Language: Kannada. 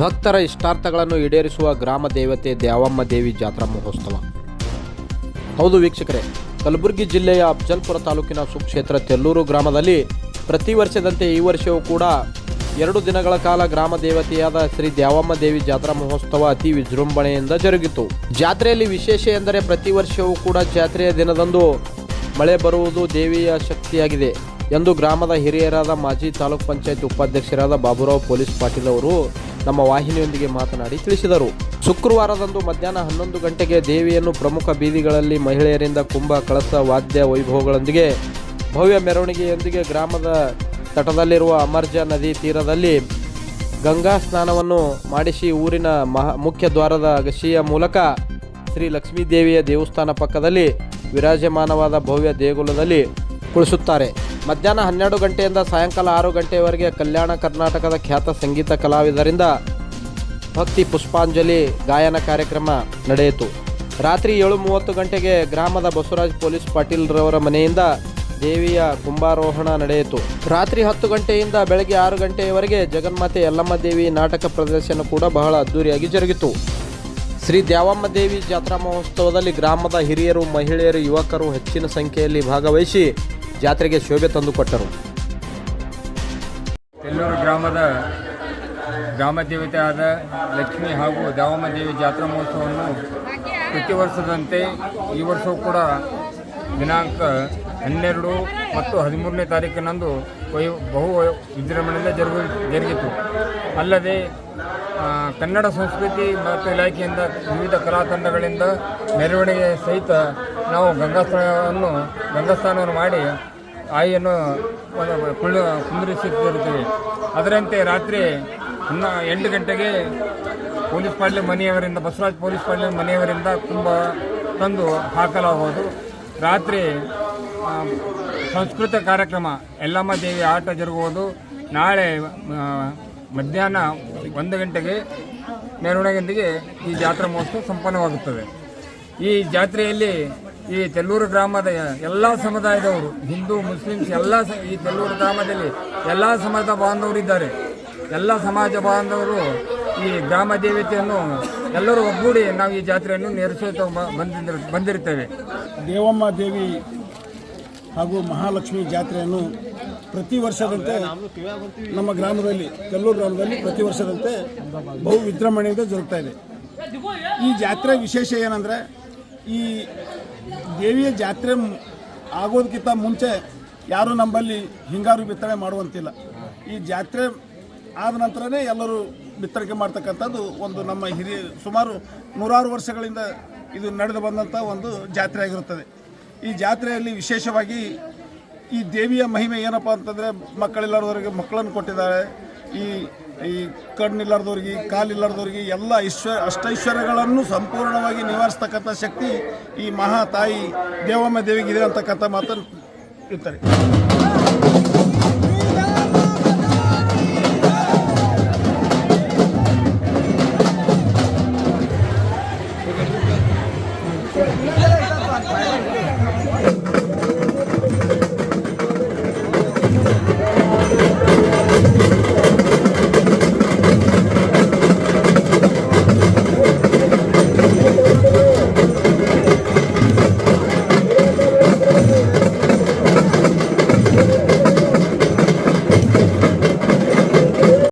ಭಕ್ತರ ಇಷ್ಟಾರ್ಥಗಳನ್ನು ಈಡೇರಿಸುವ ಗ್ರಾಮ ದೇವತೆ ದ್ಯಾವಮ್ಮ ದೇವಿ ಜಾತ್ರಾ ಮಹೋತ್ಸವ. ಹೌದು ವೀಕ್ಷಕರೇ, ಕಲಬುರಗಿ ಜಿಲ್ಲೆಯ ಅಫಜಲ್ಪುರ ತಾಲೂಕಿನ ಸುಕ್ಷೇತ್ರ ತೆಲ್ಲೂರು ಗ್ರಾಮದಲ್ಲಿ ಪ್ರತಿ ವರ್ಷದಂತೆ ಈ ವರ್ಷವೂ ಕೂಡ ಎರಡು ದಿನಗಳ ಕಾಲ ಗ್ರಾಮ ದೇವತೆಯಾದ ಶ್ರೀ ದ್ಯಾವಮ್ಮ ದೇವಿ ಜಾತ್ರಾ ಮಹೋತ್ಸವ ಅತಿ ವಿಜೃಂಭಣೆಯಿಂದ ಜರುಗಿತು. ಜಾತ್ರೆಯಲ್ಲಿ ವಿಶೇಷ ಎಂದರೆ ಪ್ರತಿ ವರ್ಷವೂ ಕೂಡ ಜಾತ್ರೆಯ ದಿನದಂದು ಮಳೆ ಬರುವುದು ದೇವಿಯ ಶಕ್ತಿಯಾಗಿದೆ ಎಂದು ಗ್ರಾಮದ ಹಿರಿಯರಾದ ಮಾಜಿ ತಾಲೂಕ್ ಪಂಚಾಯತ್ ಉಪಾಧ್ಯಕ್ಷರಾದ ಬಾಬುರಾವ್ ಪೊಲೀಸ್ ಪಾಟೀಲ್ ಅವರು ನಮ್ಮ ವಾಹಿನಿಯೊಂದಿಗೆ ಮಾತನಾಡಿ ತಿಳಿಸಿದರು. ಶುಕ್ರವಾರದಂದು ಮಧ್ಯಾಹ್ನ ಹನ್ನೊಂದು ಗಂಟೆಗೆ ದೇವಿಯನ್ನು ಪ್ರಮುಖ ಬೀದಿಗಳಲ್ಲಿ ಮಹಿಳೆಯರಿಂದ ಕುಂಭ, ಕಳಸ, ವಾದ್ಯ, ವೈಭವಗಳೊಂದಿಗೆ ಭವ್ಯ ಮೆರವಣಿಗೆಯೊಂದಿಗೆ ಗ್ರಾಮದ ತಟದಲ್ಲಿರುವ ಅಮರ್ಜ ನದಿ ತೀರದಲ್ಲಿ ಗಂಗಾ ಸ್ನಾನವನ್ನು ಮಾಡಿಸಿ ಊರಿನ ಮಹ ಮುಖ್ಯ ದ್ವಾರದ ಅಗಶಿಯ ಮೂಲಕ ಶ್ರೀ ಲಕ್ಷ್ಮೀದೇವಿಯ ದೇವಸ್ಥಾನ ಪಕ್ಕದಲ್ಲಿ ವಿರಾಜಮಾನವಾದ ಭವ್ಯ ದೇಗುಲದಲ್ಲಿ ಕುಳಿಸುತ್ತಾರೆ. ಮಧ್ಯಾಹ್ನ ಹನ್ನೆರಡು ಗಂಟೆಯಿಂದ ಸಾಯಂಕಾಲ ಆರು ಗಂಟೆಯವರೆಗೆ ಕಲ್ಯಾಣ ಕರ್ನಾಟಕದ ಖ್ಯಾತ ಸಂಗೀತ ಕಲಾವಿದರಿಂದ ಭಕ್ತಿ ಪುಷ್ಪಾಂಜಲಿ ಗಾಯನ ಕಾರ್ಯಕ್ರಮ ನಡೆಯಿತು. ರಾತ್ರಿ ಏಳು ಮೂವತ್ತು ಗಂಟೆಗೆ ಗ್ರಾಮದ ಬಸವರಾಜ್ ಪೊಲೀಸ್ ಪಾಟೀಲ್ರವರ ಮನೆಯಿಂದ ದೇವಿಯ ಕುಂಭಾರೋಹಣ ನಡೆಯಿತು. ರಾತ್ರಿ ಹತ್ತು ಗಂಟೆಯಿಂದ ಬೆಳಗ್ಗೆ ಆರು ಗಂಟೆಯವರೆಗೆ ಜಗನ್ಮಾತೆ ಯಲ್ಲಮ್ಮ ದೇವಿ ನಾಟಕ ಪ್ರದರ್ಶನ ಕೂಡ ಬಹಳ ಅದ್ದೂರಿಯಾಗಿ ಜರುಗಿತು. ಶ್ರೀ ದ್ಯಾವಮ್ಮ ದೇವಿ ಜಾತ್ರಾ ಮಹೋತ್ಸವದಲ್ಲಿ ಗ್ರಾಮದ ಹಿರಿಯರು, ಮಹಿಳೆಯರು, ಯುವಕರು ಹೆಚ್ಚಿನ ಸಂಖ್ಯೆಯಲ್ಲಿ ಭಾಗವಹಿಸಿ ಜಾತ್ರೆಗೆ ಶೋಭೆ ತಂದುಕೊಟ್ಟರು ಎಲ್ಲೂರು ಗ್ರಾಮದ ಗ್ರಾಮ ದೇವತೆ ಆದ ಲಕ್ಷ್ಮಿ ಹಾಗೂ ದಾವಮ್ಮ ದೇವಿ ಜಾತ್ರಾ ಮಹೋತ್ಸವವನ್ನು ಪ್ರತಿ ವರ್ಷದಂತೆ ಈ ವರ್ಷವೂ ಕೂಡ ದಿನಾಂಕ ಹನ್ನೆರಡು ಮತ್ತು ಹದಿಮೂರನೇ ತಾರೀಕಿನಂದು ಬಹು ವಿಜೃಂಭಣೆಯಿಂದ ಜರುಗ ಜರುಗಿತು. ಅಲ್ಲದೆ ಕನ್ನಡ ಸಂಸ್ಕೃತಿ ಮತ್ತು ಇಲಾಖೆಯಿಂದ ವಿವಿಧ ಕಲಾತಂಡಗಳಿಂದ ಮೆರವಣಿಗೆ ಸಹಿತ ನಾವು ಗಂಗಾಸ್ಥಾನವನ್ನು ಗಂಗಾಸ್ಥಾನವನ್ನು ಮಾಡಿ ಆಯಿಯನ್ನು ಕುಳ್ಳು ಕುಂದಿರಿಸುತ್ತಿರುತ್ತೇವೆ ಅದರಂತೆ ರಾತ್ರಿ ಹನ್ನ ಎಂಟು ಗಂಟೆಗೆ ಪೊಲೀಸ್ ಪಾಳ್ಯ ಮನೆಯವರಿಂದ, ಬಸವರಾಜ್ ಪೊಲೀಸ್ ಪಾಳ್ಯ ಮನೆಯವರಿಂದ ತುಂಬ ತಂದು ಹಾಕಲಾಗುವುದು. ರಾತ್ರಿ ಸಂಸ್ಕೃತ ಕಾರ್ಯಕ್ರಮ ಯಲ್ಲಮ್ಮ ದೇವಿ ಆಟ ಜರುಗುವುದು. ನಾಳೆ ಮಧ್ಯಾಹ್ನ ಒಂದು ಗಂಟೆಗೆ ಮೆರವಣಿಗೆಯೊಂದಿಗೆ ಈ ಜಾತ್ರಾ ಮಹೋತ್ಸವ ಸಂಪನ್ನವಾಗುತ್ತದೆ. ಈ ಜಾತ್ರೆಯಲ್ಲಿ ಈ ತೆಲ್ಲೂರು ಗ್ರಾಮದ ಎಲ್ಲ ಸಮುದಾಯದವರು, ಹಿಂದೂ, ಮುಸ್ಲಿಮ್ಸ್, ಎಲ್ಲ ಈ ತೆಲ್ಲೂರು ಗ್ರಾಮದಲ್ಲಿ ಎಲ್ಲ ಸಮಾಜ ಬಾಂಧವರು ಇದ್ದಾರೆ. ಎಲ್ಲ ಸಮಾಜ ಬಾಂಧವರು ಈ ಗ್ರಾಮ ದೇವತೆಯನ್ನು ಎಲ್ಲರೂ ಒಗ್ಗೂಡಿ ನಾವು ಈ ಜಾತ್ರೆಯನ್ನು ನೆರೆಸುತ್ತಾ ಬ- ಬಂದಿದ್ದ ಬಂದಿರುತ್ತೇವೆ. ದೇವಮ್ಮ ದೇವಿ ಹಾಗೂ ಮಹಾಲಕ್ಷ್ಮಿ ಜಾತ್ರೆಯನ್ನು ಪ್ರತಿ ವರ್ಷದಂತೆ ನಮ್ಮ ಗ್ರಾಮದಲ್ಲಿ, ತೆಲ್ಲೂರು ಗ್ರಾಮದಲ್ಲಿ ಪ್ರತಿ ವರ್ಷದಂತೆ ಬಹು ವಿಜೃಂಭಣೆಯಿಂದ ಜರುಗ್ತಾ ಇದೆ. ಈ ಜಾತ್ರೆ ವಿಶೇಷ ಏನಂದರೆ ಈ ದೇವಿಯ ಜಾತ್ರೆ ಆಗೋದಕ್ಕಿಂತ ಮುಂಚೆ ಯಾರೂ ನಮ್ಮಲ್ಲಿ ಹಿಂಗಾರು ಬಿತ್ತನೆ ಮಾಡುವಂತಿಲ್ಲ. ಈ ಜಾತ್ರೆ ಆದ ನಂತರನೇ ಎಲ್ಲರೂ ಬಿತ್ತರಿಕೆ ಮಾಡ್ತಕ್ಕಂಥದ್ದು ಒಂದು ನಮ್ಮ ಹಿರಿಯ ಸುಮಾರು ನೂರಾರು ವರ್ಷಗಳಿಂದ ಇದು ನಡೆದು ಬಂದಂಥ ಒಂದು ಜಾತ್ರೆ ಆಗಿರುತ್ತದೆ. ಈ ಜಾತ್ರೆಯಲ್ಲಿ ವಿಶೇಷವಾಗಿ ಈ ದೇವಿಯ ಮಹಿಮೆ ಏನಪ್ಪ ಅಂತಂದರೆ ಮಕ್ಕಳಿಲ್ಲದವರಿಗೆ ಮಕ್ಕಳನ್ನು ಕೊಟ್ಟಿದ್ದಾಳೆ ಈ ಈ ಕಣ್ಣಿಲ್ಲಾರ್ದವ್ರಿಗೆ, ಕಾಲಿಲ್ಲಾರ್ದವ್ರಿಗೆ ಎಲ್ಲ ಐಶ್ವರ್ಯ, ಅಷ್ಟೈಶ್ವರ್ಯಗಳನ್ನು ಸಂಪೂರ್ಣವಾಗಿ ನಿವಾರಿಸ್ತಕ್ಕಂಥ ಶಕ್ತಿ ಈ ಮಹಾ ತಾಯಿ ದೇವಮ್ಮ ದೇವಿಗಿದೆ ಅಂತಕ್ಕಂಥ ಮಾತನ್ನು ಇರ್ತಾರೆ.